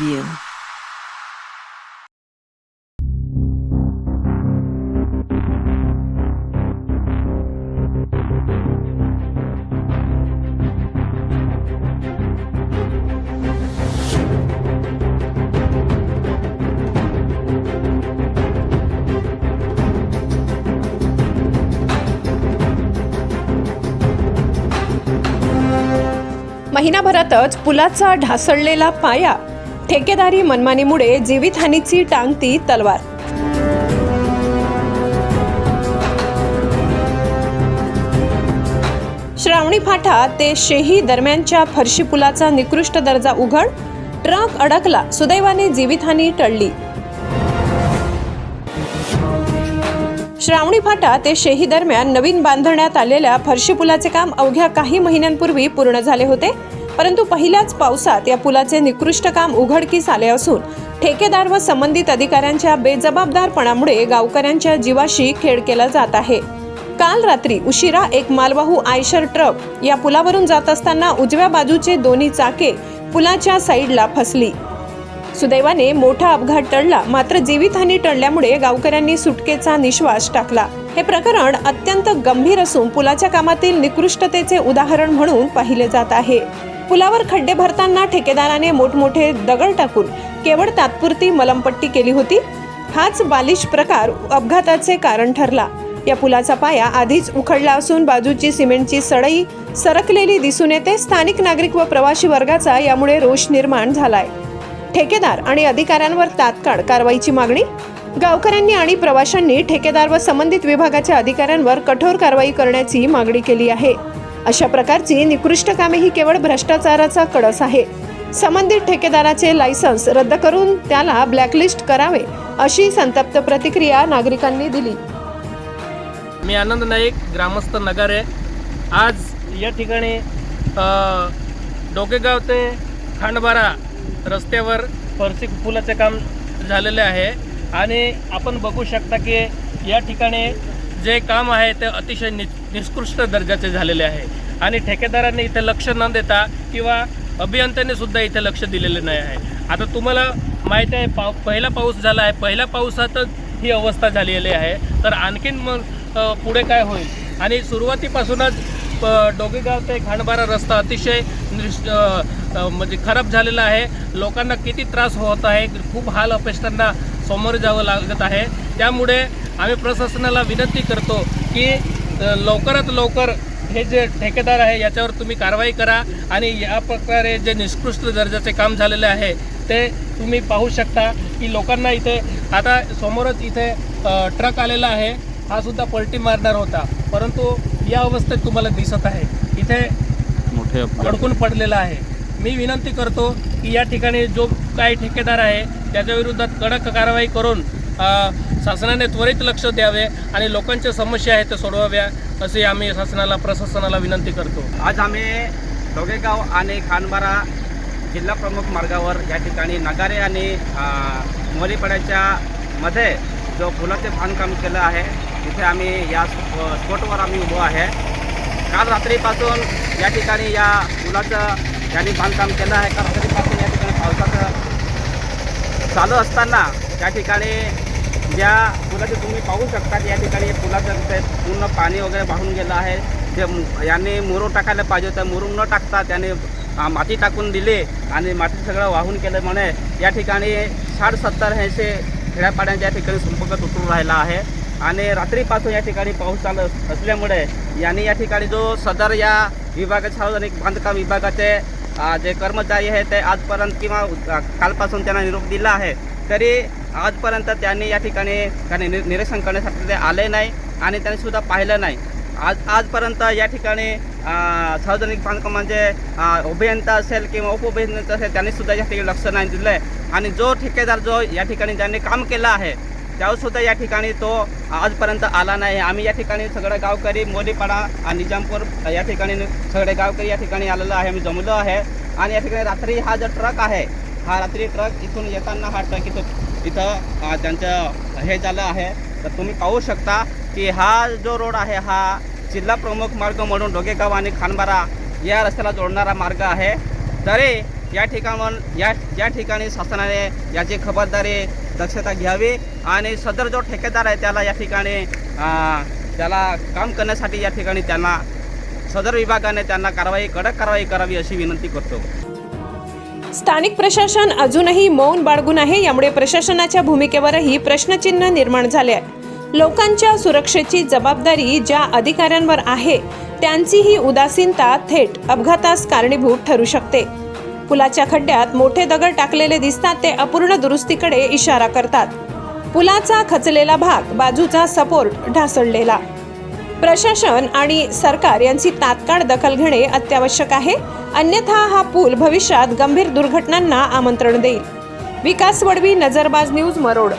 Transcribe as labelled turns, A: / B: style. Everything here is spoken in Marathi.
A: you. महिनाभरातच पुलाचा ढासळलेला पाया ठेकेदारी मनमानीमुळे जीवितहानीची टांगती तलवार. श्रावणी फाटा ते शेही दरम्यानच्या फरशी पुलाचा निकृष्ट दर्जा उघड ट्रक अडकला सुदैवाने जीवितहानी टळली. श्रावणी फाटा ते शेही दरम्यान नवीन बांधण्यात आलेल्या फरशी पुलाचे काम अवघ्या काही महिन्यांपूर्वी पूर्ण झाले होते. परंतु पहिल्याच पावसात या पुलाचे निकृष्ट काम उघडकीस आले असून ठेकेदार व संबंधित अधिकाऱ्यांच्या बेजबाबदारपणामुळे गावकऱ्यांच्या जीवाशी खेळ केला जात आहे. काल रात्री उशिरा एक मालवाहू आयशर ट्रक या पुलावरून जात असताना उजव्या बाजूचे दोन्ही चाके पुलाच्या साईडला फसली. सुदैवाने मोठा अपघात टळला मात्र जीवितहानी टळल्यामुळे गावकऱ्यांनी सुटकेचा निश्वास टाकला. हे प्रकरण अत्यंत गंभीर असून पुलाच्या कामातील निकृष्टतेचे उदाहरण म्हणून पाहिले जात आहे. पुलावर खड्डे भरताना ठेकेदाराने मोठमोठे दगड टाकून केवळ तात्पुरती मलमपट्टी केली होती. हाच बालिश प्रकार अपघाताचे कारण ठरला. या पुलाचा पाया आधीच उखडला असून बाजूची सिमेंटची सडई सरकलेली दिसून येते. स्थानिक नागरिक व प्रवासी वर्गाचा यामुळे रोष निर्माण झालाय. ठेकेदार आणि अधिकाऱ्यांवर तात्काळ कारवाईची मागणी? गावकऱ्यांनी आणि प्रवाशांनी ठेकेदार व संबंधित विभागाच्या अधिकाऱ्यांवर कठोर कारवाई करण्याची मागणी केली आहे. अशा प्रकारची निकृष्ट कामे ही केवळ भ्रष्टाचाराचा कळस आहे. संबंधित ठेकेदाराचे लायसन्स रद्द करून त्याला ब्लॅकलिस्ट करावे अशी संतप्त प्रतिक्रिया नागरिकांनी दिली.
B: मी आनंद नाईक ग्रामस्थ नगर आहे. आज या ठिकाणी डोकेगाव ते खांडबारा रस्त्यावर फरशी पुलाचे काम झालेले आहे. आणि आपण बघू शकता की या ठिकाणी जे काम आहे ते अतिशय नि निष्कृष्ट दर्जाचे झालेले आहे. आणि ठेकेदारांनी इथे लक्ष न देता किंवा अभियंत्याने सुद्धा इथे लक्ष दिलेलं नाही आहे. आता तुम्हाला माहीत आहे पाव पहिला पाऊस झाला आहे. पहिल्या पावसातच ही अवस्था झालेली आहे. तर आणखीन मग पुढे काय होईल? आणि सुरुवातीपासूनच प- ते खांडबारा रस्ता अतिशय म्हणजे खराब झालेला आहे. लोकांना किती त्रास होत आहे खूप हाल अपेष्टांना सामोरे जावं लागत आहे. त्यामुळे आम्ही प्रशासनाला विनंती करतो की लवकरात लवकर हे जे ठेकेदार आहे याच्यावर तुम्ही कारवाई करा आणि या प्रकारे जे निष्कृष्ट दर्जाचे काम झालेले आहे ते तुम्ही पाहू शकता की लोकांना इथे आता समोरच इथे ट्रक आलेला आहे हा सुद्धा पलटी मारणार होता. परंतु या अवस्थेत तुम्हाला दिसत आहे. इथे
C: मोठे
B: अडकून पडलेला आहे. मी विनंती करतो की या ठिकाणी जो काही ठेकेदार आहे त्याच्या विरोधात कडक कारवाई करून शासनाने त्वरित लक्ष द्यावे आणि लोकांच्या समस्या आहेत त्या सोडवाव्या असे आम्ही शासनाला प्रशासनाला विनंती करतो.
D: आज आम्ही दोघेगाव आणि खानबारा जिल्हा प्रमुख मार्गावर या ठिकाणी नगारे आणि मोलीपाड्याच्या मध्ये जो फुलाचे बांधकाम केलं आहे तिथे आम्ही या स्प- स्पॉटवर आम्ही उभो आहे. काल रात्रीपासून या ठिकाणी या पुलाचं यांनी बांधकाम केलं आहे. काल रात्रीपासून या ठिकाणी पावसाचं चालू असताना या ठिकाणी ज्या पुलाचे तुम्ही पाहू शकता या ठिकाणी पुलाचं ते पूर्ण पाणी वगैरे वाहून गेलं आहे. जे याने यांनी मुरुम टाकायला पाहिजे होतं मुरुम न टाकता त्याने माती टाकून दिली आणि माती सगळं वाहून केल्यामुळे या ठिकाणी साठ सत्तर ऐंशी खेड्यापाड्यांच्या ठिकाणी संपर्क तुटून राहिला आहे. आणि रात्रीपासून या ठिकाणी पाऊस चालू असल्यामुळे यांनी या ठिकाणी जो सदर या विभागाचे सार्वजनिक बांधकाम विभागाचे जे कर्मचारी आहे ते आजपर्यंत किंवा कालपासून त्यांना निरोप दिला आहे. तरी आजपर्यंत त्यांनी या ठिकाणी काही निरीक्षण करण्यासाठी ते आले नाही आणि त्यांनी सुद्धा पाहिलं नाही. आज आजपर्यंत या ठिकाणी सार्वजनिक बांधकामांचे म्हणजे, अभियंता असेल किंवा उपअभियंता असेल त्यांनी सुद्धा या ठिकाणी लक्ष नाही दिलं आहे आणि जो ठेकेदार जो या ठिकाणी ज्यांनी काम केलं आहे त्यावर सुद्धा या ठिकाणी तो आजपर्यंत आला नाही. आम्ही या ठिकाणी सगळे गावकरी मोलीपाडा आणि निजामपूर या ठिकाणी सगळे गावकरी या ठिकाणी आलेलो आहे. आम्ही जमलो आहे. आणि या ठिकाणी रात्री हा जो ट्रक आहे हा रात्री ट्रक इथून येताना हा ट्रक इथं इथं त्यांचं हे झालं आहे. तर तुम्ही पाहू शकता की हा जो रोड आहे हा जिल्हा प्रमुख मार्ग म्हणून डोगेगाव आणि खानबारा या रस्त्याला जोडणारा मार्ग आहे. तरी या ठिकाण या या ठिकाणी शासनाने याची खबरदारी दक्षता घ्यावी आणि सदर जो ठेकेदार आहे त्याला या ठिकाणी त्याला काम करण्यासाठी या ठिकाणी त्यांना सदर विभागाने त्यांना कारवाई कडक कारवाई करावी अशी विनंती करतो.
A: स्थानिक प्रशासन अजूनही मौन बाळगून आहे यामुळे प्रशासनाच्या भूमिकेवरही प्रश्नचिन्ह निर्माण झाले आहे. लोकांच्या सुरक्षेची जबाबदारी ज्या अधिकाऱ्यांवर आहे त्यांची ही उदासीनता थेट अपघातास कारणीभूत ठरू शकते. पुलाच्या खड्ड्यात मोठे दगड टाकलेले दिसतात ते अपूर्ण दुरुस्तीकडे इशारा करतात. पुलाचा खचलेला भाग बाजूचा सपोर्ट ढासळलेला. प्रशासन आणि सरकार यांची तात्काळ दखल घेणे अत्यावश्यक आहे. अन्यथा हा पूल भविष्यात गंभीर दुर्घटनांना आमंत्रण देईल. विकास वडवी नजरबाज न्यूज मरोड.